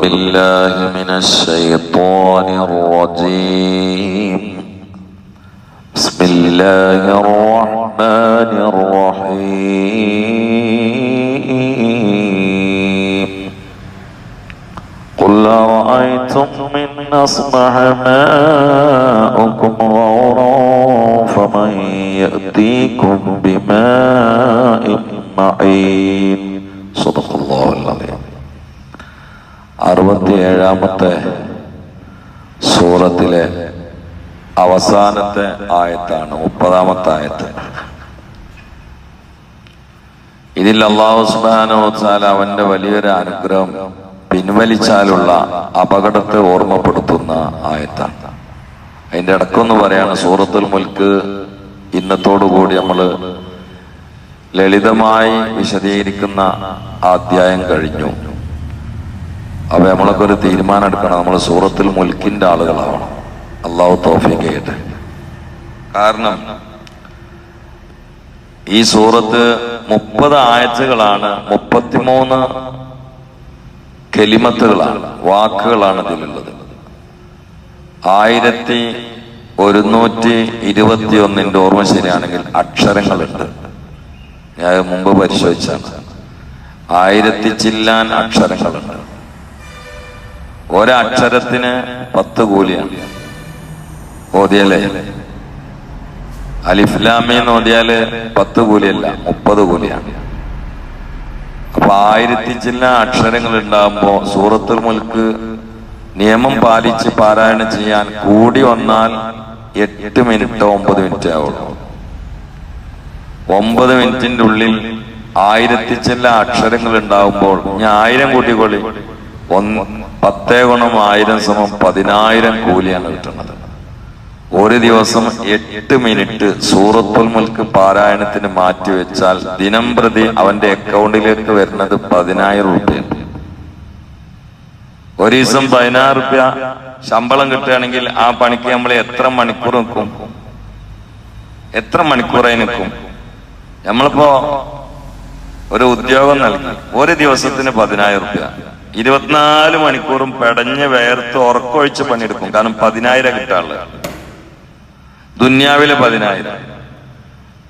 بالله من الشيطان الرجيم. بسم الله الرحمن الرحيم. قل أرأيتم من أصبح ماؤكم غورا فمن يأتيكم بماء معين. صدق الله العظيم. അറുപത്തിയേഴാമത്തെ സൂറത്തിലെ അവസാനത്തെ ആയത്താണ് മുപ്പതാമത്തെ ആയത്ത്. ഇതിൽ അള്ളാഹു സുബാനോ അവന്റെ വലിയൊരു അനുഗ്രഹം പിൻവലിച്ചാലുള്ള അപകടത്തെ ഓർമ്മപ്പെടുത്തുന്ന ആയത്താണ്. അതിന്റെ ഇടക്കൊന്ന് പറയാണ് സൂറത്തുൽ മുൽക്ക് ഇന്നത്തോടുകൂടി നമ്മൾ ലളിതമായി വിശദീകരിക്കുന്ന അധ്യായം കഴിഞ്ഞു. അപ്പൊ നമ്മളൊക്കെ ഒരു തീരുമാനം എടുക്കണം. നമ്മൾ സൂറത്തിൽ മുൽക്കിന്റെ ആളുകളാവണം. അള്ളാഹു തോഫിക്ക് ചെയ്യട്ടെ കാരണം ഈ സൂറത്ത് മുപ്പത് ആഴ്ചകളാണ് മുപ്പത്തിമൂന്ന് കെലിമത്തുകളാണ് വാക്കുകളാണ് ഇതിലുള്ളത്. ആയിരത്തി ഒരുന്നൂറ്റി ഇരുപത്തി ഒന്നിന്റെ ഓർമ്മ ശരിയാണെങ്കിൽ അക്ഷരങ്ങളുണ്ട്. ഞാൻ മുമ്പ് പരിശോധിച്ചാണ് ആയിരത്തി ചില്ലാൻ അക്ഷരങ്ങളുണ്ട്. ഒരക്ഷരത്തിന് പത്ത് കൂലിയാണ്. ഓതിയല്ലേ അലിഫ്ലാമി എന്ന് ഓതിയാൽ പത്ത് കൂലിയല്ല മുപ്പത് കൂലിയാണ്. അപ്പൊ ആയിരത്തി ചില്ല അക്ഷരങ്ങൾ ഉണ്ടാകുമ്പോ സൂറത്തുൽ മുൽക്ക് നിയമം പാലിച്ച് പാരായണം ചെയ്യാൻ കൂടി വന്നാൽ എട്ട് മിനിറ്റോ ഒമ്പത് മിനിറ്റ് ആവുള്ളൂ. ഒമ്പത് മിനിറ്റിന്റെ ഉള്ളിൽ ആയിരത്തി ചില്ല അക്ഷരങ്ങൾ ഉണ്ടാകുമ്പോൾ ഞാൻ ആയിരം കൂട്ടിക്കൊള്ളി ഒന്ന് പത്തേ ഗുണം ആയിരം സമം പതിനായിരം കൂലിയാണ് കിട്ടുന്നത്. ഒരു ദിവസം എട്ട് മിനിറ്റ് സൂറത്തുൽ മുൽക്ക് പാരായണത്തിന് മാറ്റിവെച്ചാൽ ദിനം പ്രതി അവന്റെ അക്കൗണ്ടിലേക്ക് വരുന്നത് പതിനായിരം റുപ്യാണ് ഒരു ദിവസം പതിനായിരം റുപ്യ ശമ്പളം കിട്ടുകയാണെങ്കിൽ ആ പണിക്ക് നമ്മൾ എത്ര മണിക്കൂർ നിൽക്കും? എത്ര മണിക്കൂറായി നിൽക്കും? നമ്മളിപ്പോ ഒരു ഉദ്യോഗം നൽകി. ഒരു ദിവസത്തിന് പതിനായിരം റുപ്യ. ഇരുപത്തിനാല് മണിക്കൂറും പെടഞ്ഞ് വേർത്ത് ഉറക്കൊഴിച്ച് പണിയെടുക്കും. കാരണം പതിനായിരം കിട്ടാനുള്ളത്. ദുന്യാവിലെ പതിനായിരം.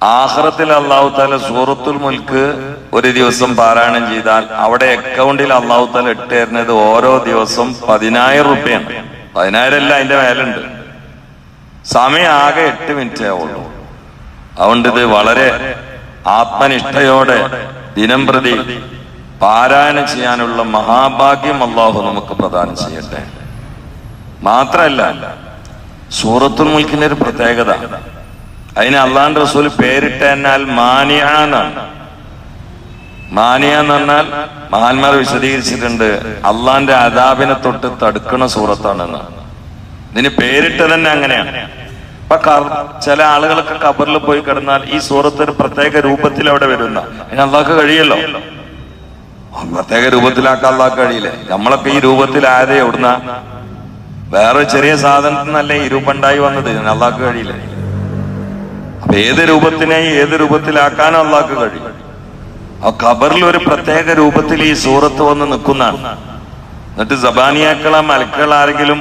ആഹ്റത്തിൽ അള്ളാഹു താല സൂറത്തുൽ മുൽക്ക് ഒരു ദിവസം പാരായണം ചെയ്താൽ അവിടെ അക്കൗണ്ടിൽ അള്ളാഹു താല ഇട്ട് തരുന്നത് ഓരോ ദിവസം പതിനായിരം റുപ്യാണ്. പതിനായിരം അല്ല അതിന്റെ മേലുണ്ട്. സമയം ആകെ എട്ട് മിനിറ്റ് ആവുള്ളൂ. അതുകൊണ്ട് ഇത് വളരെ ആത്മനിഷ്ഠയോടെ ദിനം പ്രതി പാരായണം ചെയ്യാനുള്ള മഹാഭാഗ്യം അള്ളാഹു നമുക്ക് പ്രദാനം ചെയ്യട്ടെ. മാത്രല്ല സൂറത്തുൽ മുൽക്കിന്റെ ഒരു പ്രത്യേകത. അതിന് അള്ളാന്റെ റസൂൽ പേരിട്ട എന്നാൽ മാനിയ എന്നാണ്. മാനിയ എന്ന് പറഞ്ഞാൽ മഹാന്മാർ വിശദീകരിച്ചിട്ടുണ്ട് അള്ളാന്റെ അതാബിനെ തൊട്ട് തടുക്കണ സൂറത്താണെന്ന്. ഇതിന് പേരിട്ട് തന്നെ അങ്ങനെയാണ്. ഇപ്പൊ ചില ആളുകളൊക്കെ കബറിൽ പോയി കിടന്നാൽ ഈ സൂറത്ത് ഒരു പ്രത്യേക രൂപത്തിൽ അവിടെ വരുന്ന അതിന് അള്ളാഹ്ക്ക് കഴിയല്ലോ. പ്രത്യേക രൂപത്തിലാക്കാൻ കഴിയില്ലേ? നമ്മളൊക്കെ ഈ രൂപത്തിലായതേ എവിടുന്ന വേറെ ചെറിയ സാധനത്തിൽ നിന്നല്ലേ ഈ രൂപം ഉണ്ടായി വന്നത് അള്ളാക്ക് കഴിയില്ല? അപ്പൊ ഏത് രൂപത്തിനെ ഏത് രൂപത്തിലാക്കാനും അള്ളാക്ക് കഴിയും. ആ ഖബറിൽ ഒരു പ്രത്യേക രൂപത്തിൽ ഈ സൂറത്ത് വന്ന് നിൽക്കുന്നതാണ് എന്നിട്ട് സബാനിയാക്കള മലക്കൾ ആരെങ്കിലും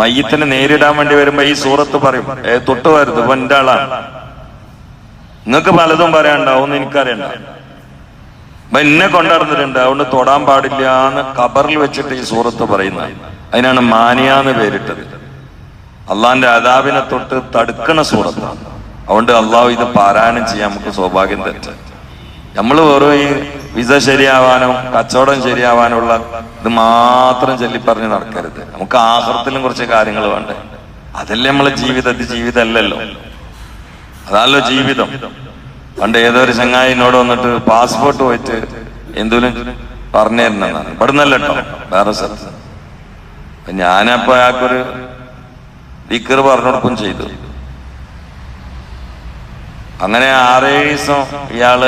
മയ്യത്തിനെ നേരിടാൻ വേണ്ടി വരുമ്പോ ഈ സൂറത്ത് പറയും ഏ തൊട്ട് വരുത് എന്റെ ആളാണ് നിങ്ങൾക്ക് പലതും പറയാനുണ്ടാവും എനിക്കറിയണ്ട. എന്നെ കൊണ്ടുവന്നിട്ടുണ്ട് അതുകൊണ്ട് തൊടാൻ പാടില്ല എന്ന് കബറിൽ വെച്ചിട്ട് ഈ സൂറത്ത് പറയുന്നത്. അതിനാണ് മാനിയാന്ന് പേരിട്ടത്. അള്ളാന്റെ അതാബിനെ തൊട്ട് തടുക്കണ സൂറത്താണ് അതുകൊണ്ട് അള്ളാഹു ഇത് പാരായണം ചെയ്യാൻ നമുക്ക് സൗഭാഗ്യം തെറ്റ്. നമ്മൾ വെറും ഈ വിസ ശരിയാവാനോ കച്ചവടം ശരിയാവാനുള്ള ഇത് മാത്രം ചൊല്ലിപ്പറഞ്ഞ് നടക്കരുത്. നമുക്ക് ആഹൃത്തിലും കുറച്ച് കാര്യങ്ങൾ വേണ്ടേ. അതല്ലേ നമ്മളെ ജീവിതത്തിൽ ജീവിതമല്ലല്ലോ അതാണല്ലോ ജീവിതം. പണ്ട് ഏതോ ഒരു ചങ്ങായി എന്നോട് വന്നിട്ട് പാസ്പോർട്ട് പോയിട്ട് എന്തോലും പറഞ്ഞു തരുന്നതാണ് ഇവിടെ വേറെ സ്ഥലത്ത്. ഞാനപ്പോ അയാൾക്കൊരു ദിക്കർ പറഞ്ഞു കൊടുക്കും ചെയ്തു. അങ്ങനെ ആറേഴ് ദിവസം ഇയാൾ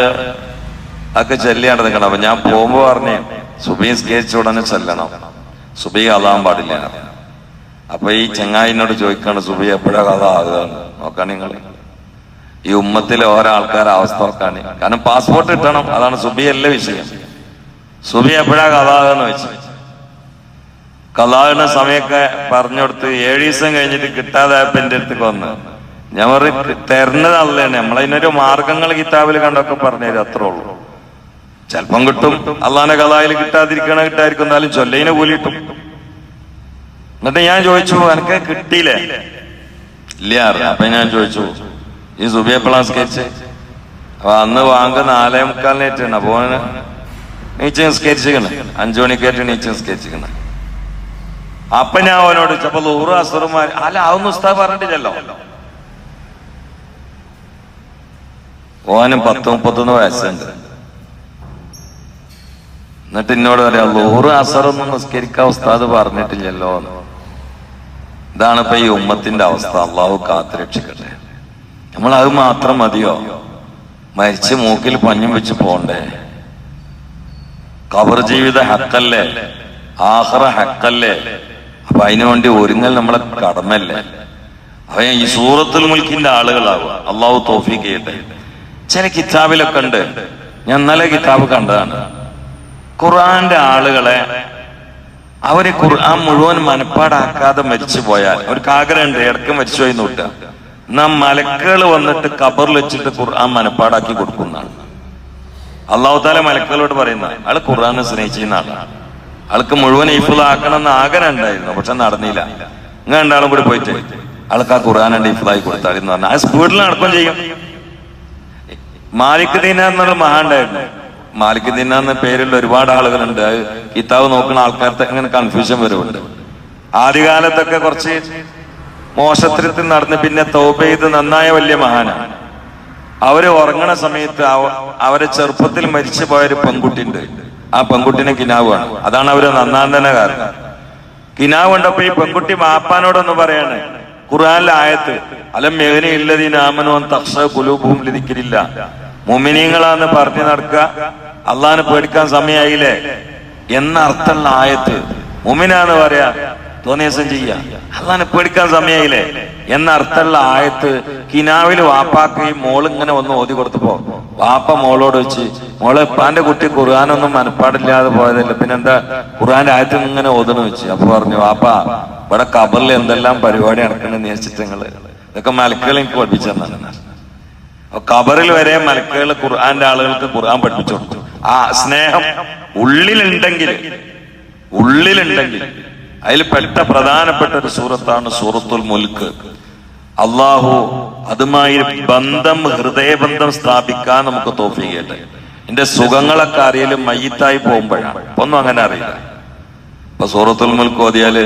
ഒക്കെ ചെല്ലിയാണ് നിൽക്കണം. അപ്പൊ ഞാൻ പോകുമ്പോ പറഞ്ഞു സുബി സ്കേച്ച് ഉടനെ ചെല്ലണം. സുബി കഥാൻ പാടില്ല. അപ്പൊ ഈ ചങ്ങായിനോട് ചോദിക്കാണ് സുബി എപ്പോഴാ കഥ ആകുക നോക്കാൻ നിങ്ങൾ. ഈ ഉമ്മത്തിലെ ഓരോ ആൾക്കാരെ അവസ്ഥ നോക്കാണ്. കാരണം പാസ്പോർട്ട് കിട്ടണം അതാണ് സുബിയല്ല വിഷയം. സുബി എപ്പോഴാ കഥാകെന്ന് വെച്ച്? കലാകുന്ന സമയമൊക്കെ പറഞ്ഞു കൊടുത്ത് ഏഴ് ദിവസം കഴിഞ്ഞിട്ട് കിട്ടാതായപ്പോ എന്റെ അടുത്തേക്ക് വന്ന്. ഞാൻ പറയും തരുന്നത് അല്ലേനെ നമ്മളതിനൊരു മാർഗങ്ങൾ കിതാബിൽ കണ്ടൊക്കെ പറഞ്ഞുതരും അത്രേ ഉള്ളൂ. ചിലപ്പം കിട്ടും. അള്ളാന്റെ കഥായിൽ കിട്ടാതിരിക്കണ കിട്ടാതിരിക്കും. എന്നാലും ചൊല്ലയിനെ കൂലി കിട്ടും. എന്നിട്ട് ഞാൻ ചോദിച്ചു എനിക്ക് കിട്ടിയില്ലേ? ഇല്ല അപ്പൊ ഞാൻ ചോദിച്ചു ഈ സുബിയ പ്ലാസ്കരിച്ച് അപ്പൊ അന്ന് വാങ്ങ നാലേ മുക്കാലിനേറ്റാണ് ഏറ്റാണ് അപ്പോ നീച്ച് നിസ്കരിച്ചിക്കണ് അഞ്ചു മണിക്കേറ്റ് നീച്ച് നിസ്കരിച്ചിക്കണ് അപ്പൊ ഞാൻ അവനോട് ചപ്പോ നൂറ് അസറുമാർ അല്ല അതൊന്നും ഉസ്താദ് പറഞ്ഞിട്ടില്ലല്ലോ. ഓനും പത്ത് മുപ്പത്തൊന്ന് വയസ്സുണ്ട്. എന്നിട്ട് എന്നോട് പറയാം നൂറ് അസറൊന്നും നിസ്കരിക്കാൻ ഉസ്താദ് പറഞ്ഞിട്ടില്ലല്ലോ ഇതാണ് ഇപ്പൊ ഈ ഉമ്മത്തിന്റെ അവസ്ഥ. അള്ളാഹു കാത്തുരക്ഷിക്കട്ടെ. നമ്മൾ അത് മാത്രം മതിയോ? മരിച്ച് മൂക്കിൽ പഞ്ഞും വെച്ച് പോണ്ടേ കവർ ജീവിത ഹക്കല്ലേ? ആഹ്റ ഹക്കല്ലേ? അപ്പൊ അതിനു വേണ്ടി ഒരുങ്ങൽ നമ്മളെ കടമല്ലേ അപ്പൊ ഈ സൂറത്തുൽ മുൽക്കിന്റെ ആളുകളാവുക. അള്ളാഹു തോഫിക്ക് ചെയ്യട്ടെ. ചില കിതാബിലൊക്കെ ഉണ്ട്. ഞാൻ ഇന്നലെ കിതാബ് കണ്ടതാണ്. ഖുർആന്റെ ആളുകളെ അവർ ഖുർആൻ മുഴുവൻ മനപ്പാടാക്കാതെ മരിച്ചു പോയാൽ അവർക്ക് ആഗ്രഹമുണ്ട് ഇടയ്ക്ക് മരിച്ചുപോയി നോട്ടുക എന്നാ മലക്കുകൾ വന്നിട്ട് കബറിൽ വെച്ചിട്ട് ഖുർആൻ മനപ്പാടാക്കി കൊടുക്കുന്നതാണ്. അള്ളാഹു താല മലക്കുകളോട് പറയുന്ന ആൾ ഖുർആനെ സ്നേഹിച്ചിരുന്ന ആളാണ് ആൾക്ക് മുഴുവൻ ഇഫുദാക്കണം എന്ന് ആഗ്രഹം ഉണ്ടായിരുന്നു പക്ഷെ നടന്നില്ല. ഇങ്ങനെ രണ്ടാളും കൂടി പോയിട്ട് ആൾക്ക് ആ ഖുർആൻ ഉണ്ട് ഇഫുദായി കൊടുത്താൽ എന്ന് പറഞ്ഞാൽ ആ സ്പീഡിൽ നടക്കുകയും ചെയ്യും. മാലിക് ദീന എന്നുള്ള മഹാണ്ടായിരുന്നു മാലിക് ദീന എന്ന പേരുള്ള ഒരുപാട് ആളുകളുണ്ട്. കിതാബ് നോക്കുന്ന ആൾക്കാർക്ക് അങ്ങനെ കൺഫ്യൂഷൻ വരുന്നുണ്ട്. ആദ്യകാലത്തൊക്കെ കുറച്ച് മോശത്തിൽ നടന്ന് പിന്നെ തൗബ ചെയ്ത് നന്നായ വലിയ മഹാനാണ് അവർ ഉറങ്ങണ സമയത്ത് അവരെ ചെറുപ്പത്തിൽ മരിച്ചു പോയൊരു പെൺകുട്ടി ഉണ്ട് ആ പെൺകുട്ടിനെ കിനാവാണ് അതാണ് അവർ നന്നാന്തന കാരണം. കിനാവ് കണ്ടപ്പോ ഈ പെൺകുട്ടി മാപ്പാനോടൊന്ന് പറയാണ് ഖുർആനിലെ ആയത്ത് അലം മേഖന ഇല്ലതീന ആമനോ തക്ഷ കുലൂബും ലതിക്കില്ല മുമിനീങ്ങളാന്ന് പറഞ്ഞു നടക്കുക അള്ളഹാനെ പേടിക്കാൻ സമയമായില്ലേ എന്നർത്ഥമുള്ള ആയത്ത്. മുമിനാന്ന് പറയാ തോന്നിയസം ചെയ്യ. അതാണ് പേടിക്കാൻ സമയമായില്ലേ എന്ന അർത്ഥമുള്ള ആയത്ത് കിനാവിൽ വാപ്പാക്ക് ഈ മോൾ ഇങ്ങനെ ഒന്ന് ഓതി കൊടുത്തപ്പോ വാപ്പ മോളോട് വെച്ച് മോളെ ഇപ്പാന്റെ കുട്ടി ഖുർആാനൊന്നും മനപ്പാടില്ലാതെ പോയതല്ല. പിന്നെന്താ ഖുർആന്റെ ആയത്തിൽ ഇങ്ങനെ ഓതണ വെച്ച്. അപ്പൊ പറഞ്ഞു വാപ്പ ഇവിടെ കബറിൽ എന്തെല്ലാം പരിപാടി നടക്കണെന്ന് വെച്ചിട്ട് നിങ്ങൾ? ഇതൊക്കെ മലക്കുകൾ എനിക്ക് പഠിപ്പിച്ചു തന്നാണ്. അപ്പൊ കബറിൽ വരെ മലക്കുകൾ ഖുർആാന്റെ ആളുകൾക്ക് ഖുർആൻ പഠിപ്പിച്ചു കൊടുത്തു. ആ സ്നേഹം ഉള്ളിലുണ്ടെങ്കിൽ ഉള്ളിലുണ്ടെങ്കിൽ അതിൽ പെട്ട പ്രധാനപ്പെട്ട ഒരു സൂറത്താണ് സൂറത്തുൽ മുൽക്ക്. അള്ളാഹു അതുമായി ബന്ധം ഹൃദയബന്ധം സ്ഥാപിക്കാൻ നമുക്ക് തോഫിക്കട്ടെ എന്റെ സുഖങ്ങളൊക്കെ അറിയലും മയ്യത്തായി പോകുമ്പോഴാണ്. ഒന്നും അങ്ങനെ അറിയില്ല. ഇപ്പൊ സൂറത്തുൽ മുൽക്ക് ഓതിയാൽ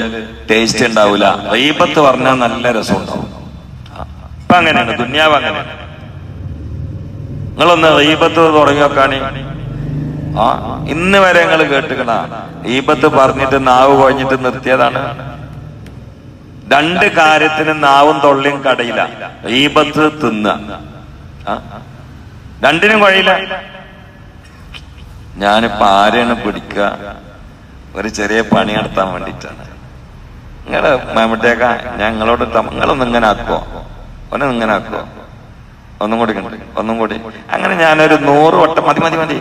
ടേസ്റ്റ് ഉണ്ടാവില്ല റീബത്ത് പറഞ്ഞാൽ നല്ല രസം ഉണ്ടാവും ഇപ്പൊ അങ്ങനെയാണ് ദുന്യാവ് അങ്ങനെയാണ്. നിങ്ങളൊന്ന് റീബത്ത് തുടങ്ങി വെക്കാണി ആ ഇന്ന് വരെ നിങ്ങൾ കേട്ടുകണ ഈപത്ത് പറഞ്ഞിട്ട് നാവ് കുഴഞ്ഞിട്ട് നിർത്തിയതാണ്. രണ്ട് കാര്യത്തിന് നാവും തൊള്ളിയും കടയില്ല. ഈപത്ത് തിന്ന? രണ്ടിനും കഴിയില്ല. ഞാനിപ്പോ ആരെയാണ് പിടിക്കുക ഒരു ചെറിയ പണി നടത്താൻ വേണ്ടിട്ടാണ്. നിങ്ങൾ മാമട്ടേക്ക ഞങ്ങളോട് നിങ്ങളൊന്നും ഇങ്ങനെ ആക്കുവോ? ഒന്നും ഇങ്ങനെ ആക്കുവോ? ഒന്നും കൂടി ഒന്നും കൂടി. അങ്ങനെ ഞാനൊരു നൂറ് വട്ടം മതി മതി മതി.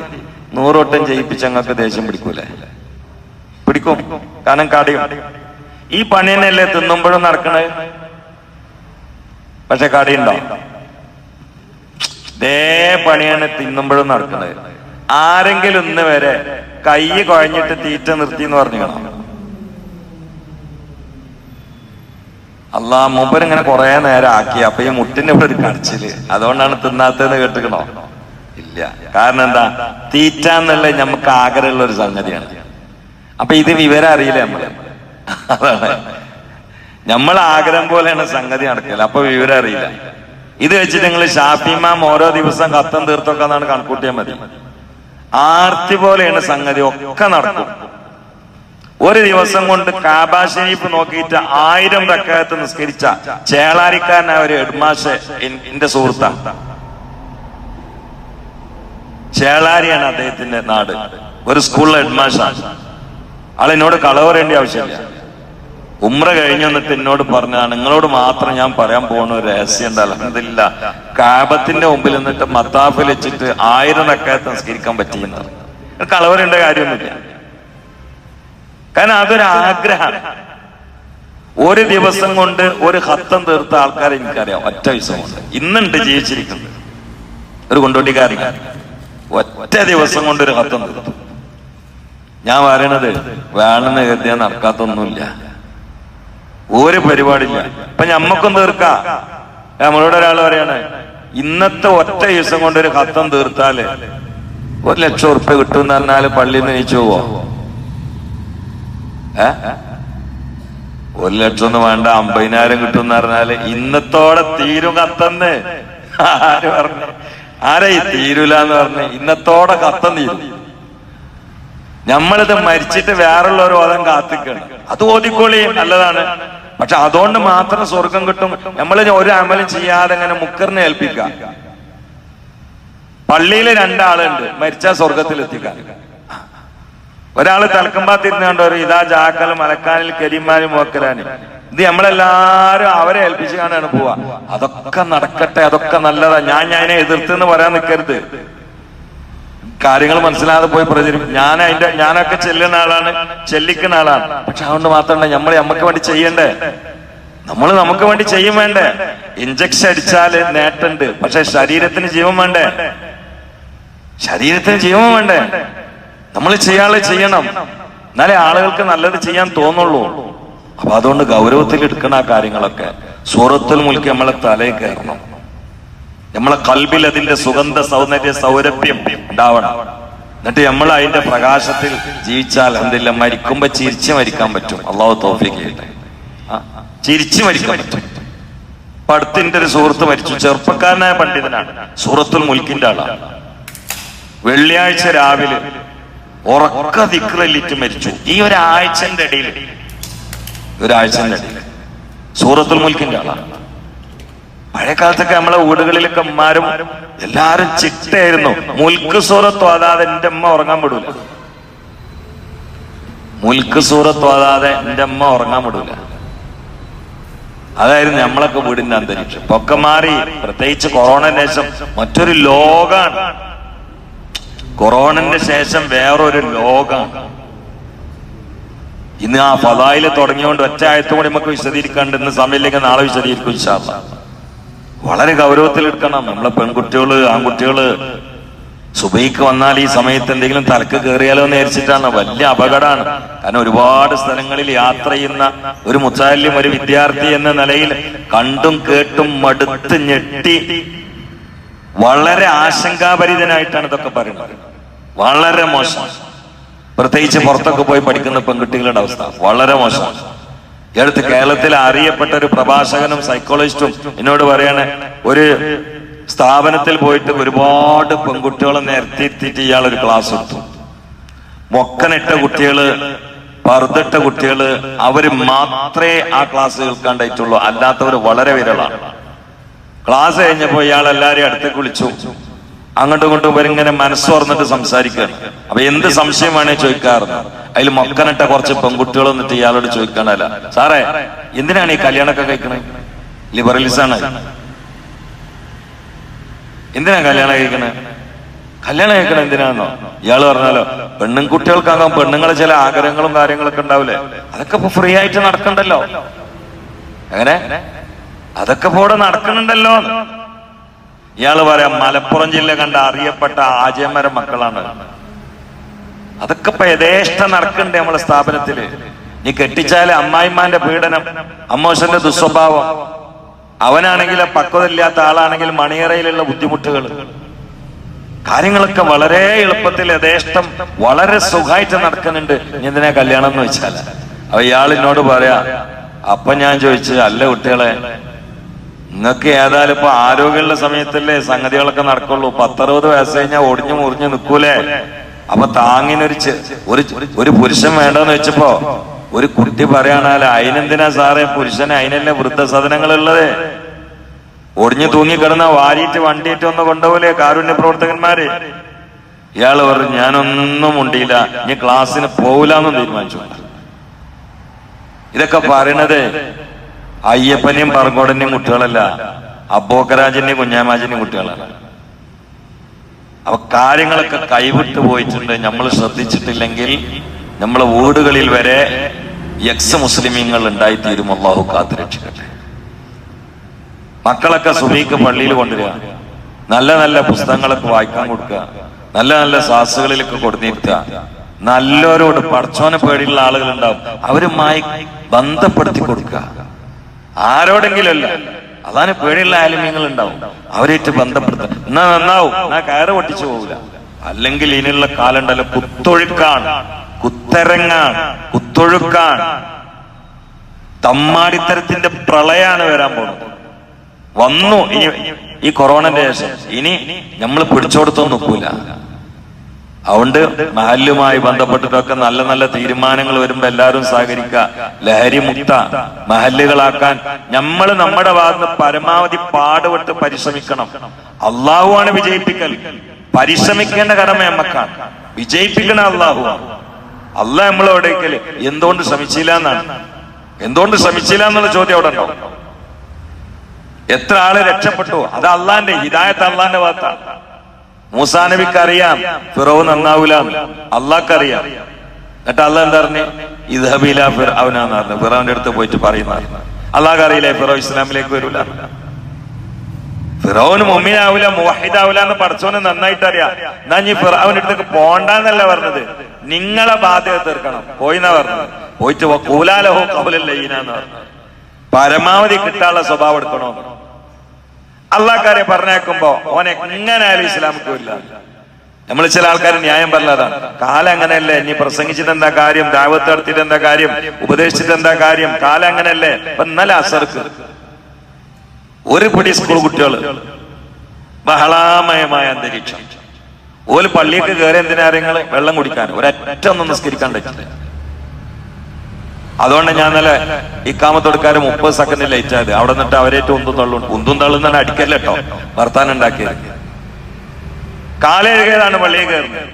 നൂറ് വട്ടം ചെയ്യിപ്പിച്ച് ഞങ്ങൾക്ക് ദേഷ്യം പിടിക്കൂലേ? പിടിക്കും. കാരണം കടയും. ഈ പണി തിന്നുമ്പോഴും നടക്കണേ പക്ഷെ കടയുണ്ടോ? ഇതേ പണിയാണ് തിന്നുമ്പോഴും നടക്കുന്നത് ആരെങ്കിലും ഇന്ന് വരെ കൈ കുഴഞ്ഞിട്ട് തീറ്റ നിർത്തി എന്ന് പറഞ്ഞു അല്ലാ മൂപ്പരിങ്ങനെ കുറെ നേരം ആക്കി. അപ്പൊ ഈ മുട്ടിന്റെ ഇവിടെ ഒരു കടച്ചിൽ അതുകൊണ്ടാണ് തിന്നാത്തതെന്ന് കേട്ടുക്കണോ ഇല്ല. കാരണം എന്താ? തീറ്റ എന്നുള്ളത് നമുക്ക് ആഗ്രഹമുള്ള ഒരു സംഗതിയാണ്. അപ്പൊ ഇത് വിവരം അറിയില്ല നമ്മൾ. നമ്മൾ ആഗ്രഹം പോലെയാണ് സംഗതി നടക്കൽ. അപ്പൊ വിവരം അറിയില്ല. ഇത് വെച്ചിട്ട് നിങ്ങൾ ഷാഫിമാം ഓരോ ദിവസം കത്തം തീർത്തൊക്കെ എന്നാണ് കണക്കൂട്ടിയാൽ മതി. ആർത്തി പോലെയാണ് സംഗതി ഒക്കെ നടക്കും. ഒരു ദിവസം കൊണ്ട് കാബ ഷരീഫ് നോക്കിയിട്ട് ആയിരം റക്കായത്ത് നിസ്കരിച്ച ചേളാരിക്കാരനായ ഒരു ഹെഡ്മാഷ് എന്റെ സുഹൃത്താണ്. ചേളാരിയാണ് അദ്ദേഹത്തിന്റെ നാട്. ഒരു സ്കൂളിലെ ഹെഡ്മാഷാണ് ആളെന്നോട് കളവ് പറയേണ്ട ആവശ്യമില്ല. ഉമ്ര കഴിഞ്ഞു വന്നിട്ട് എന്നോട് പറഞ്ഞാണ് നിങ്ങളോട് മാത്രം ഞാൻ പറയാൻ പോകുന്ന ഒരു രഹസ്യം എന്താ അലഹമില്ല കാബത്തിന്റെ മുമ്പിൽ നിന്നിട്ട് മത്താഫിൽ വെച്ചിട്ട് ആയിരം റക്കായത്ത് നിസ്കരിക്കാൻ പറ്റിയെന്ന് കളവരേണ്ട കാര്യമൊന്നുമില്ല. കാരണം അതൊരു ആഗ്രഹം ഒരു ദിവസം കൊണ്ട് ഒരു ഹത്തം തീർത്ത ആൾക്കാരെ എനിക്കറിയാം. ഒറ്റ ദിവസം കൊണ്ട്. ഇന്നുണ്ട് ജീവിച്ചിരിക്കുന്നത്. ഒരു കൊണ്ടോട്ടിക്കാരൻ. ഒറ്റ ദിവസം കൊണ്ട് ഒരു ഹത്തം തീർത്തു ഞാൻ പറയണത് വേണമെന്ന് കരുതിയാൽ നടക്കാത്തൊന്നുമില്ല. ഒരു പരിപാടിയില്ല. ഇപ്പൊ ഞമ്മക്കും തീർക്കാം. നമ്മളോട് ഒരാൾ പറയാണ് ഇന്നത്തെ ഒറ്റ ദിവസം കൊണ്ട് ഒരു കത്തം തീർത്താൽ ഒരു ലക്ഷം ഉറുപ്പ്യ കിട്ടുമെന്ന് പറഞ്ഞാൽ പള്ളിയിൽ നിന്ന് നീച്ചു പോവോ? ഒരു ലക്ഷം ഒന്നും വേണ്ട അമ്പതിനായിരം കിട്ടും എന്ന് പറഞ്ഞാൽ ഇന്നത്തോടെ തീരും കത്തന്ന്. ആര് പറഞ്ഞു? ആരാ ഈ തീരൂല എന്ന് പറഞ്ഞ് ഇന്നത്തോടെ കത്ത തീരും. നമ്മളിത് മരിച്ചിട്ട് വേറുള്ളവർ ഓതം കാത്തിക്കണം. അത് ഓതിക്കോളി നല്ലതാണ്. പക്ഷെ അതുകൊണ്ട് മാത്രം സ്വർഗം കിട്ടും. നമ്മൾ ഒരു അമലും ചെയ്യാതെ ഇങ്ങനെ മുക്കറിനെ ഏൽപ്പിക്കാം പള്ളിയിൽ രണ്ടാളുണ്ട് മരിച്ച സ്വർഗത്തിൽ എത്തിക്കാം ഒരാൾ തലക്കമ്പാത്തിരുന്ന് കണ്ടോ ഇതാ ജാക്കൽ മലക്കാനിൽ കരിമാനും മോക്കലാനും ഇത് നമ്മളെല്ലാരും അവരെ ഏൽപ്പിച്ചു കാണാണ് പോവാ. അതൊക്കെ നടക്കട്ടെ അതൊക്കെ നല്ലതാ. ഞാൻ ഞാനെ എതിർത്തെന്ന് പറയാൻ നിൽക്കരുത് കാര്യങ്ങൾ മനസ്സിലാതെ പോയി പ്രചരിക്കും ഞാൻ അതിന്റെ ഞാനൊക്കെ ചെല്ലുന്ന ആളാണ് ചെല്ലിക്കുന്ന ആളാണ്. പക്ഷെ അതുകൊണ്ട് മാത്രമല്ല നമ്മൾ നമുക്ക് വേണ്ടി ചെയ്യണ്ടേ? നമ്മൾ നമുക്ക് വേണ്ടി ചെയ്യും വേണ്ടേ? ഇഞ്ചക്ഷൻ അടിച്ചാൽ നേട്ടുണ്ട്. പക്ഷെ ശരീരത്തിന് ജീവൻ വേണ്ടേ? ശരീരത്തിന് ജീവൻ വേണ്ടേ? നമ്മൾ ചെയ്യാളെ ചെയ്യണം. എന്നാലേ ആളുകൾക്ക് നല്ലത് ചെയ്യാൻ തോന്നുള്ളൂ. അപ്പൊ അതുകൊണ്ട് ഗൗരവത്തിൽ എടുക്കണ ആ കാര്യങ്ങളൊക്കെ സൂറത്തുൽ മുൽക്ക് നമ്മളെ തലയിൽ കയറണം. നമ്മളെ കൽബിൽ അതിന്റെ സുഗന്ധ സൗന്ദര്യ സൗരഭ്യം ഉണ്ടാവണം. എന്നിട്ട് നമ്മൾ അതിന്റെ പ്രകാശത്തിൽ ജീവിച്ചാൽ എന്തില്ല മരിക്കുമ്പോ ചിരിച്ചു മരിക്കാൻ പറ്റും. അള്ളാഹു തോഫിക്ക് ചെയ്യട്ടെ. ചിരിച്ചു മരിക്കാൻ പറ്റും. ഇപ്പൊ അടുത്തിന്റെ ഒരു സുഹൃത്ത് മരിച്ചു. ചെറുപ്പക്കാരനായ പണ്ഡിതനാണ്. സൂറത്തുൽ മുൽക്കിന്റെ ആളാണ് വെള്ളിയാഴ്ച രാവിലെ ഉറക്ക ദിക്റല്ലിറ്റ് മരിച്ചു. ഈ ഒരാഴ്ചന്റെ ഇടയിൽ ഇടയിൽ സൂറത്തുൽ മുൽക്കിന്റെ ആളാണ് പഴയ കാലത്തൊക്കെ നമ്മളെ വീടുകളിലൊക്കെ അമ്മമാരും എല്ലാരും ചിട്ടയായിരുന്നു. മുൽക്ക് സൂറത്ത് ഓതാതെ എന്റെ അമ്മ ഉറങ്ങാൻ വിടൂല. മുൽക്ക് സൂറത്ത് ഓതാതെ എന്റെ അമ്മ ഉറങ്ങാൻ വിടൂല. അതായിരുന്നു നമ്മളൊക്കെ വീടിന്റെ അന്തരീക്ഷം. പൊക്കെ മാറി പ്രത്യേകിച്ച് കൊറോണ ശേഷം മറ്റൊരു ലോകാണ്. കൊറോണന്റെ ശേഷം വേറൊരു ലോകാണ്. ഇന്ന് ആ ഫതായിൽ തുടങ്ങിയോണ്ട് ഒറ്റ ആയത്തോടെ നമുക്ക് വിശദീകരിക്കാണ്ട് ഇന്ന് സമയമില്ലെങ്കിൽ നാളെ വിശദീകരിക്കും ഇൻഷാല്ല വളരെ ഗൗരവത്തിൽ എടുക്കണം. നമ്മളെ പെൺകുട്ടികൾ ആൺകുട്ടികൾ സുബൈക്ക് വന്നാൽ ഈ സമയത്ത് എന്തെങ്കിലും തലക്ക് കയറിയാലോ എന്ന് വിചാരിച്ചിട്ടാണ്. വലിയ അപകടമാണ്. കാരണം ഒരുപാട് സ്ഥലങ്ങളിൽ യാത്ര ചെയ്യുന്ന ഒരു മുച്ചാല്യം ഒരു വിദ്യാർത്ഥി എന്ന നിലയിൽ കണ്ടും കേട്ടും മടുത്ത് ഞെട്ടി വളരെ ആശങ്കാപരിതനായിട്ടാണ് ഇതൊക്കെ പറയുന്നത്. വളരെ മോശം. പ്രത്യേകിച്ച് പുറത്തൊക്കെ പോയി പഠിക്കുന്ന പെൺകുട്ടികളുടെ അവസ്ഥ വളരെ മോശമാണ് ഈ കേരളത്തിൽ അറിയപ്പെട്ട ഒരു പ്രഭാഷകനും സൈക്കോളജിസ്റ്റും എന്നോട് പറയാണ് ഒരു സ്ഥാപനത്തിൽ പോയിട്ട് ഒരുപാട് പെൺകുട്ടികളെ നിരത്തിയിട്ട് ഇയാൾ ഒരു ക്ലാസ് എടുത്തു. മൊക്കനിട്ട കുട്ടികൾ പറുതിട്ട കുട്ടികൾ അവർ മാത്രമേ ആ ക്ലാസ് കേൾക്കാണ്ടായിട്ടുള്ളൂ. അല്ലാത്തവർ വളരെ വിരളാണ്. ക്ലാസ് കഴിഞ്ഞപ്പോ ഇയാൾ എല്ലാരെയും അടുത്തേക്ക് വിളിച്ചു. അങ്ങോട്ടും ഇങ്ങോട്ടും ഇവരിങ്ങനെ മനസ്സ് സംസാരിക്കുകയാണ് അപ്പൊ എന്ത് സംശയമാണ് ചോദിക്കാറുണ്ട് അതിൽ മൊക്കനിട്ട കുറച്ച് പെൺകുട്ടികൾ എന്നിട്ട് ഇയാളോട് ചോദിക്കണല്ല സാറേ എന്തിനാണ് ഈ കല്യാണമൊക്കെ ലിബറലിസ് ആണ് എന്തിനാ കല്യാണം കഴിക്കണേ? കല്യാണം കഴിക്കണ എന്തിനാണോ ഇയാൾ പറഞ്ഞാലോ പെണ്ണും കുട്ടികൾക്കാകാം പെണ്ണുങ്ങളെ ചില ആഗ്രഹങ്ങളും കാര്യങ്ങളൊക്കെ ഉണ്ടാവില്ലേ? അതൊക്കെ ഇപ്പൊ ഫ്രീ ആയിട്ട് നടക്കണ്ടല്ലോ. അങ്ങനെ അതൊക്കെ ഇപ്പൊ ഇവിടെ നടക്കുന്നുണ്ടല്ലോ ഇയാൾ പറയാം മലപ്പുറം ജില്ല കണ്ട അറിയപ്പെട്ട ആചയമര മക്കളാണ്. അതൊക്കെ ഇപ്പൊ യഥേഷ്ട നടക്കണ്ടേ നമ്മളെ സ്ഥാപനത്തിൽ. നീ കെട്ടിച്ചാൽ അമ്മായിമാന്റെ പീഡനം അമ്മോശന്റെ ദുസ്വഭാവം. അവനാണെങ്കിൽ പക്വതയില്ലാത്ത ആളാണെങ്കിൽ മണിയറയിലുള്ള ബുദ്ധിമുട്ടുകൾ കാര്യങ്ങളൊക്കെ വളരെ എളുപ്പത്തിൽ യഥേഷ്ടം വളരെ സുഖമായിട്ട് നടക്കുന്നുണ്ട്. നീ എന്തിനാ കല്യാണം എന്ന് വെച്ചാൽ അപ്പൊ ഇയാൾ എന്നോട് പറയാ അപ്പൊ ഞാൻ ചോദിച്ചു അല്ല കുട്ടികളെ നിങ്ങൾക്ക് ഏതായാലും ഇപ്പൊ ആരോഗ്യമുള്ള സമയത്തല്ലേ സംഗതികളൊക്കെ നടക്കുള്ളൂ. പത്തറുപത് വയസ്സ് കഴിഞ്ഞാൽ ഒടിഞ്ഞു മുറിഞ്ഞു നിൽക്കൂലേ അപ്പൊ താങ്ങിനൊരു ഒരു ഒരു പുരുഷൻ വേണ്ടെന്ന് വെച്ചപ്പോ ഒരു കുട്ടി പറയാണാൽ അതിനെന്തിനാ സാറേ? പുരുഷന് അതിനല്ലേ വൃദ്ധസദനങ്ങളുള്ളത്? ഒടിഞ്ഞു തൂങ്ങിക്കിടന്ന വാരിയിട്ട് വണ്ടിയിട്ട് ഒന്ന് കൊണ്ടുപോലെ കാരുണ്യ പ്രവർത്തകന്മാര് ഇയാൾ പറഞ്ഞു ഞാനൊന്നും ഉണ്ടിയില്ല ഇനി ക്ലാസ്സിന് പോവില്ല എന്ന് തീരുമാനിച്ചു. ഇതൊക്കെ പറയണത് അയ്യപ്പനെയും പറങ്കോടനെയും കുട്ടികളല്ല അബോക്കരാജന്റെയും കുഞ്ഞാമാജന്റെയും കുട്ടികളാണ്. അപ്പൊ കാര്യങ്ങളൊക്കെ കൈവിട്ട് പോയിട്ടുണ്ട്. നമ്മൾ ശ്രദ്ധിച്ചിട്ടില്ലെങ്കിൽ നമ്മളെ വീടുകളിൽ വരെ യക്സ് മുസ്ലിമീങ്ങൾ ഉണ്ടായിത്തീരും. അള്ളാഹു കാത്തു രക്ഷിക്കട്ടെ. മക്കളൊക്കെ സുബീക്ക് പള്ളിയിൽ കൊണ്ടുവരിക. നല്ല നല്ല പുസ്തകങ്ങളൊക്കെ വായിക്കാൻ കൊടുക്കുക. നല്ല നല്ല സാസുകളിലൊക്കെ കൊടുത്തിരുത്തുക. നല്ലവരോട് പഠിച്ചോനെ പേടിയുള്ള ആളുകൾ ഉണ്ടാവും അവരുമായി ബന്ധപ്പെടുത്തി കൊടുക്കുക. ആരോടെങ്കിലും അല്ല അതാണ് പേടിയുള്ള ആലിമ്യങ്ങൾ ഉണ്ടാവും അവരേറ്റ് ബന്ധപ്പെടുത്ത എന്നാ നന്നാവും. എന്നാ കയറ് പൊട്ടിച്ചു പോകില്ല അല്ലെങ്കിൽ ഇനിയുള്ള കാലുണ്ടല്ലോ കുത്തൊഴുക്കാണ്. കുത്തരങ്ങാണ്. കുത്തൊഴുക്കാണ്. തമ്മാടിത്തരത്തിന്റെ പ്രളയാണ് വരാൻ പോകുന്നത് വന്നു. ഈ കൊറോണന്റെ ശേഷം. ഇനി നമ്മൾ പിടിച്ചോടത്തൊന്നും നിൽക്കൂല. അതുകൊണ്ട് മഹല്ലുമായി ബന്ധപ്പെട്ടിട്ടൊക്കെ നല്ല നല്ല തീരുമാനങ്ങൾ വരുമ്പോ എല്ലാവരും സഹകരിക്കുക. ലഹരി മുക്ത മഹല്ലുകളാക്കാൻ നമ്മൾ നമ്മുടെ ഭാഗത്ത് പരമാവധി പാടുപെട്ട് പരിശ്രമിക്കണം. അള്ളാഹുവാണ് വിജയിപ്പിക്കൽ. പരിശ്രമിക്കേണ്ട കടമ നമ്മക്കാണ്. വിജയിപ്പിക്കണ അള്ളാഹു അള്ളാഹ് നമ്മളെവിടേക്കൽ എന്തുകൊണ്ട് ശ്രമിച്ചില്ല എന്നാണ്. എന്തുകൊണ്ട് ശ്രമിച്ചില്ല എന്നുള്ള ചോദ്യം അവിടെ ഉണ്ടോ എത്ര ആൾ രക്ഷപ്പെട്ടു? അത് അള്ളാന്റെ ഹിദായത്ത് അള്ളാന്റെ ഭാഗത്താണ്. മൂസാ നബിക്ക് അറിയാം ഫിറോവ് നന്നാവൂല അള്ളാഹ്ക്കറിയാം എന്നിട്ട് അല്ല എന്താ പറഞ്ഞു? ഇദ്ഹബീല അവനാന്ന് പറഞ്ഞു. ഫിറോന്റെ അടുത്ത് പോയിട്ട് പറയുന്ന അള്ളാഹ് അറിയില്ലേ ഫിറോ ഇസ്ലാമിലേക്ക് വരൂല? ഫിറോന് മുമ്മിനാവൂല മുവഹിദാവൂല എന്ന് പഠിച്ചവനെ നന്നായിട്ട് അറിയാം എന്നാ നീ ഫിറോവിന്റെ അടുത്തേക്ക് പോണ്ടെന്നല്ല പറഞ്ഞത്. നിങ്ങളെ ബാധ്യത തീർക്കണം. പോയിന്നാ പറഞ്ഞത്. പോയിട്ട് കൂലാലഹോ കബുലല്ലീനാന്ന് പറഞ്ഞു പരമാവധി കിട്ടാനുള്ള സ്വഭാവം എടുക്കണോ അള്ളാഹ്ക്കാരെ പറഞ്ഞേക്കുമ്പോ ഓനെ എങ്ങനെയായാലും ഇസ്ലാമിക്ക് വരില്ല നമ്മൾ ചില ആൾക്കാർ ന്യായം പറഞ്ഞതാണ്. കാലം അങ്ങനെയല്ലേ? നീ പ്രസംഗിച്ചിട്ട് എന്താ കാര്യം? ദാവത്ത് നടത്തിയിട്ട് എന്താ കാര്യം? ഉപദേശിച്ചിട്ട് എന്താ കാര്യം? കാലം അങ്ങനെയല്ലേ? അപ്പൊ ഇന്നലെ അസർക്ക് ഒരു പിടി സ്കൂൾ കുട്ടികൾ ബഹളാമയമായ അന്തരീക്ഷം. ഓൽ പള്ളിയൊക്കെ കയറി എന്തിനാ വെള്ളം കുടിക്കാൻ. ഒരറ്റം ഒന്നും നിസ്കരിക്കാൻ പറ്റില്ല. അതുകൊണ്ട് ഞാൻ നല്ല ഇക്കാമത്തൊടുക്കാര് മുപ്പത് സെക്കൻഡിൽ ലേറ്റ് ആയത്. അവിടെ നിന്നിട്ട് അവരേറ്റ് ഉന്തും തള്ളും. ഉന്തും തള്ളുന്ന അടിക്കല്ലോ കേട്ടോ വർത്താനം ഉണ്ടാക്കിയത്. കാൽ പള്ളിയിൽ കയറുന്നത്.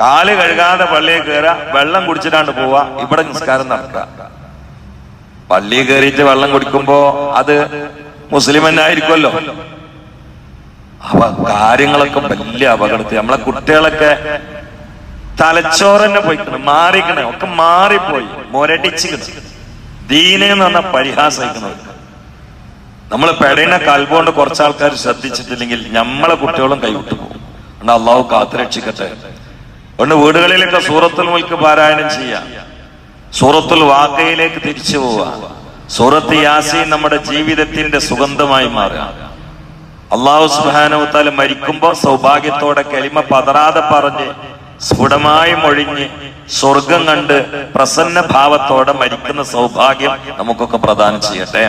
കാൽ കഴുകാതെ പള്ളിയിൽ കയറുക വെള്ളം കുടിച്ചിട്ടാണ് പോവുക ഇവിടെ നിസ്കാരം നടക്കുക പള്ളിയിൽ കയറിയിട്ട് വെള്ളം കുടിക്കുമ്പോ അത് മുസ്ലിം തന്നെ ആയിരിക്കുമല്ലോ. അപ്പൊ കാര്യങ്ങളൊക്കെ വലിയ അപകടത്തിൽ. നമ്മളെ കുട്ടികളൊക്കെ തലച്ചോറന്നെ പോയിക്കണ് മാറിക്കണേ ഒക്കെ മാറിപ്പോയി ദീനെ എന്ന് പറഞ്ഞ പരിഹാസിക്കുന്നത് നമ്മൾ പെടയുന്ന കൽബോണ്ട് കുറച്ച് ആൾക്കാർ ശ്രദ്ധിച്ചിട്ടില്ലെങ്കിൽ നമ്മളെ കുട്ടികളും കൈവിട്ടു പോകും. അതുകൊണ്ട് അള്ളാഹു കാത്തുരക്ഷിക്കട്ടെ അതുകൊണ്ട് വീടുകളിലൊക്കെ സൂറത്തുൽ മുൽക്ക് പാരായണം ചെയ്യാം. സൂറത്തുൽ വാക്കയിലേക്ക് തിരിച്ചു പോവുക സൂറത്ത് യാസി നമ്മുടെ ജീവിതത്തിന്റെ സുഗന്ധമായി മാറുക. അള്ളാഹു സുബാനവത്താൽ മരിക്കുമ്പോ സൗഭാഗ്യത്തോടെ കലിമ പതറാതെ പറഞ്ഞ് സ്ഫുടമായി മൊഴിഞ്ഞ് സ്വർഗം കണ്ട് പ്രസന്ന ഭാവത്തോടെ മരിക്കുന്ന സൗഭാഗ്യം നമുക്കൊക്കെ പ്രദാനം ചെയ്യട്ടെ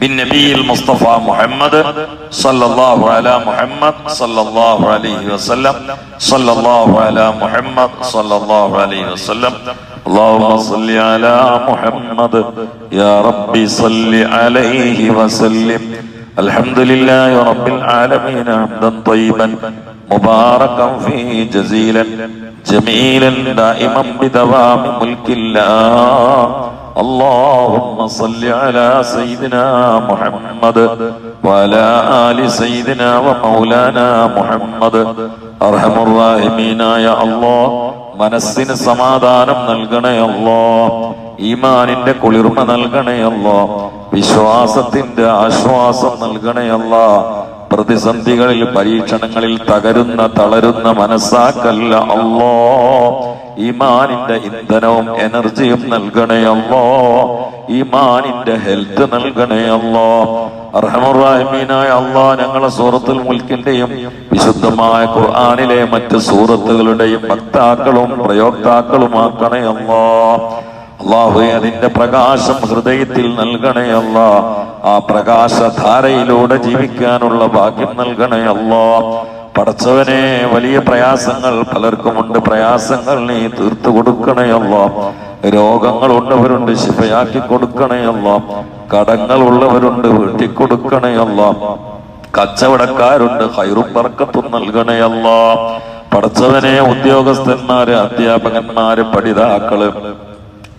ബിൻ നബിയിൽ മുസ്തഫ മുഹമ്മദ് സല്ലല്ലാഹു അലാ മുഹമ്മദ് സല്ലല്ലാഹു അലൈഹി വസല്ലം സല്ലല്ലാഹു അലാ മുഹമ്മദ് സല്ലല്ലാഹു അലൈഹി വസല്ലം اللهم صل على محمد يا ربي صل عليه وسلم الحمد لله رب العالمين حمدا طيبا مباركا فيه جزيلا جميلا دائما بدوام ملك الله اللهم صل على سيدنا محمد وعلى آل سيدنا ومولانا محمد أرحم الراحمين يا الله മനസ്സിന് സമാധാനം നൽകണയല്ലോ ഈമാനിന്റെ കുളിർമ നൽകണയല്ലോ വിശ്വാസത്തിന്റെ ആശ്വാസം നൽകണയല്ല പ്രതിസന്ധികളിൽ പരീക്ഷണങ്ങളിൽ തകരുന്ന തളരുന്ന മനസ്സാക്കല്ല അല്ലോ ഈമാനിന്റെ ഇന്ധനവും എനർജിയും നൽകണേ നൽകണയല്ലോ ഈമാനിന്റെ ഹെൽത്ത് നൽകണേ നൽകണയല്ലോ അർഹമുറാഹിമീനായ അള്ളാ ഞങ്ങളെ സൂറത്തുൽ മുൽക്കിന്റെയും വിശുദ്ധമായ ഖുർആാനിലെ മറ്റ് സൂറത്തുകളുടെയും വക്താക്കളും പ്രയോക്താക്കളുമാക്കണേ അല്ലാ അള്ളാഹു അതിന്റെ പ്രകാശം ഹൃദയത്തിൽ നൽകണേ അല്ല ആ പ്രകാശധാരയിലൂടെ ജീവിക്കാനുള്ള ഭാഗ്യം നൽകണേ അല്ലോ. പടച്ചവനെ വലിയ പ്രയാസങ്ങൾ പലർക്കുമുണ്ട്. പ്രയാസങ്ങൾ നീ തീർത്തു കൊടുക്കണയല്ലോ രോഗങ്ങൾ ഉള്ളവരുണ്ട് ശിപയാക്കി കൊടുക്കണയല്ല കടങ്ങൾ ഉള്ളവരുണ്ട് വീട്ടി കൊടുക്കണയല്ലോ കച്ചവടക്കാരുണ്ട് ഹൈറും പറക്കത്തും നൽകണയല്ല പടച്ചവനെ ഉദ്യോഗസ്ഥന്മാര് അധ്യാപകന്മാര് പഠിതാക്കൾ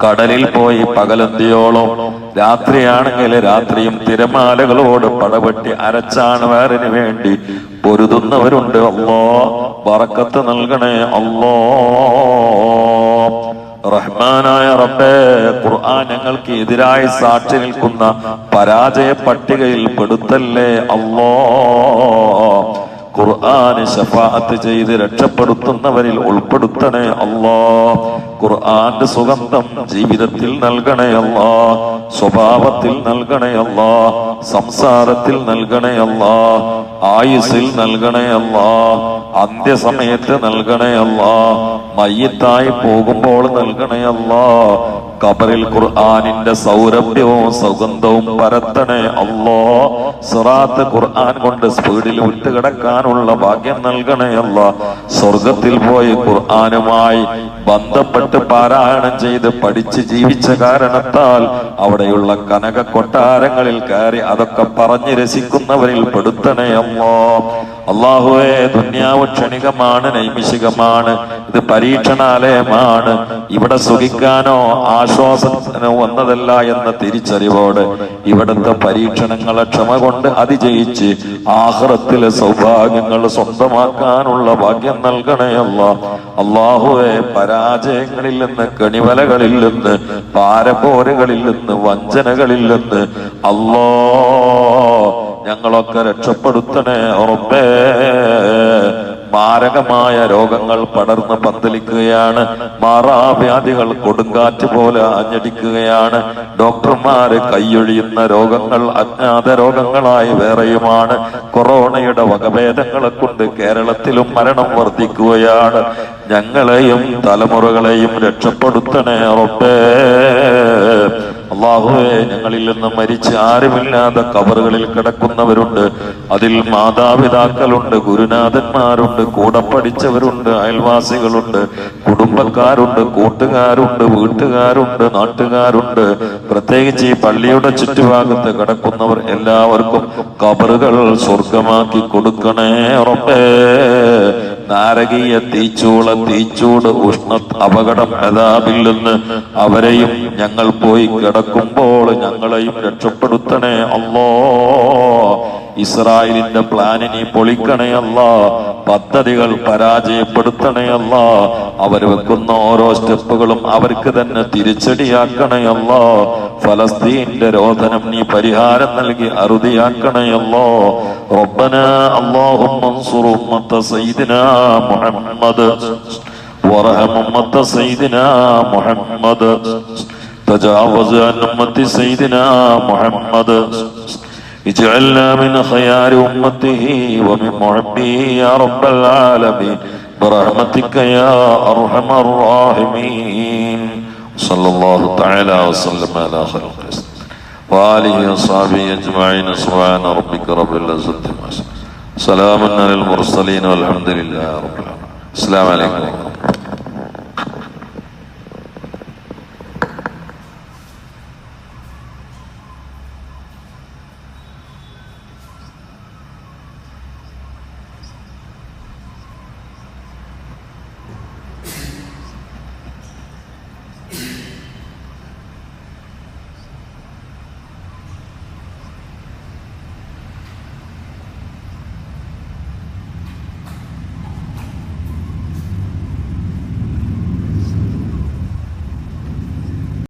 കടലിൽ പോയി പകലന്തിയോളം രാത്രിയാണെങ്കിൽ രാത്രിയും തിരമാലകളോട് പടവെട്ടി അരച്ചാണ് വേറിന് വേണ്ടി പൊരുതുന്നവരുണ്ട്. അല്ലോ വറക്കത്ത് നൽകണേ അല്ലോ റഹ്മാനായ റബ്ബേ ഖുർആൻ ഞങ്ങൾക്ക് എതിരായി സാക്ഷി നിൽക്കുന്ന പരാജയ പട്ടികയിൽ പെടുത്തല്ലേ അല്ലോ ഖുർആന് ശഫാഅത്ത് ചെയ്ത് രക്ഷപ്പെടുത്തുന്നവരിൽ ഉൾപ്പെടുത്തണേ അല്ലാ. ഖുർആന്റെ സുഗന്ധം ജീവിതത്തിൽ നൽകണേ അല്ലാ. സ്വഭാവത്തിൽ നൽകണേ അല്ലാ. സംസാരത്തിൽ നൽകണേ അല്ലാ. ആയുസിൽ നൽകണേ അല്ലാ. അന്ത്യസമയത്ത് നൽകണേ അല്ലാ. മയ്യത്തായി പോകുമ്പോൾ നൽകണേ അല്ലാ. കബറിൽ ഖുർആാനിന്റെ സൗരഭ്യവും സുഗന്ധവും പരത്തണേ അല്ലോ. സിറാത്ത് ഖുർആൻ കൊണ്ട് സ്പീഡിൽ വിട്ടുകിടക്കാനുള്ള ഭാഗ്യം നൽകണേ അല്ല. സ്വർഗത്തിൽ പോയി ഖുർആാനുമായി ബന്ധപ്പെട്ട് പാരായണം ചെയ്ത് പഠിച്ച് ജീവിച്ച കാരണത്താൽ അവിടെയുള്ള കനക കൊട്ടാരങ്ങളിൽ കയറി അതൊക്കെ പറഞ്ഞ് രസിക്കുന്നവരിൽ പെടുത്തണേ അല്ലോ. അള്ളാഹുവേ ദുന്യാവ് ക്ഷണികമാണ് നൈമിഷികമാണ് ഇത് പരീക്ഷണാലയമാണ്. ഇവിടെ സുഖിക്കാനോ ആശ്വാസത്തിനോ വന്നതല്ല എന്ന തിരിച്ചറിവോട് ഇവിടുത്തെ പരീക്ഷണങ്ങളെ ക്ഷമ കൊണ്ട് അതിജയിച്ച് ആഹ്റത്തിലെ സൗഭാഗ്യങ്ങൾ സ്വന്തമാക്കാനുള്ള ഭാഗ്യം നൽകണയല്ല അള്ളാഹുവെ പരാജയങ്ങളിൽ നിന്ന് കണിവലകളിൽ നിന്ന് പാരപോരുകളിൽ നിന്ന് വഞ്ചനകളിൽ നിന്ന് അല്ലോ ഞങ്ങളൊക്കെ രക്ഷപ്പെടുത്തണേ ഉറപ്പേ മാരകമായ രോഗങ്ങൾ പടർന്ന് പന്തലിക്കുകയാണ്. മാറാവ്യാധികൾ കൊടുങ്കാറ്റ് പോലെ അഞ്ഞടിക്കുകയാണ്. ഡോക്ടർമാര് കൈയൊഴിയുന്ന രോഗങ്ങൾ അജ്ഞാത രോഗങ്ങളായി വേറെയുമാണ്. കൊറോണയുടെ വകഭേദങ്ങളെ കൊണ്ട് കേരളത്തിലും മരണം വർദ്ധിക്കുകയാണ്. ഞങ്ങളെയും തലമുറകളെയും രക്ഷപ്പെടുത്തണേ ഉറപ്പേ അള്ളാഹുവെ ഞങ്ങളിൽ നിന്ന് മരിച്ച് ആരുമില്ലാതെ കബറുകളിൽ കിടക്കുന്നവരുണ്ട്. അതിൽ മാതാപിതാക്കളുണ്ട് ഗുരുനാഥന്മാരുണ്ട് കൂടെ പഠിച്ചവരുണ്ട് അയൽവാസികളുണ്ട് കുടുംബക്കാരുണ്ട് കൂട്ടുകാരുണ്ട് വീട്ടുകാരുണ്ട് നാട്ടുകാരുണ്ട്. പ്രത്യേകിച്ച് ഈ പള്ളിയുടെ ചുറ്റുഭാഗത്ത് കിടക്കുന്നവർ എല്ലാവർക്കും കബറുകൾ സ്വർഗമാക്കി കൊടുക്കണേ ഉറപ്പേ നാരകീയ തീച്ചൂള തീച്ചൂട് ഉഷ്ണ അപകടം അതാപിൽ നിന്ന് അവരെയും ഞങ്ങൾ പോയി കിടക്കുമ്പോൾ ഞങ്ങളെയും രക്ഷപ്പെടുത്തണേ അല്ലോ. ഇസ്രായേലിന്റെ പ്ലാനിനെ പൊളിക്കണേ അല്ല പദ്ധതികൾ പരാജയപ്പെടുത്തണേ അല്ല അവർ വെക്കുന്ന ഓരോ സ്റ്റെപ്പുകളും അവർക്ക് തന്നെ തിരിച്ചടിയാക്കണേ അല്ല ഫലസ്തീന്റെ രോധനം നീ പരിഹാരം നൽകി അറുതിയാക്കണേ അല്ലോ റബ്ബന اللهم انصر أمة سيدنا محمد وارحم أمة سيدنا محمد تجاوز عن أمة سيدنا محمد اجعلنا من خيار أمته ومن محبه يا رب العالمين برحمتك يا أرحم الراحمين صلى الله تعالى وسلم على خلقه وآله وصحبه أجمعين سبحان ربك رب العزة عما يصفون سلام على المرسلين والحمد لله رب العالمين السلام عليكم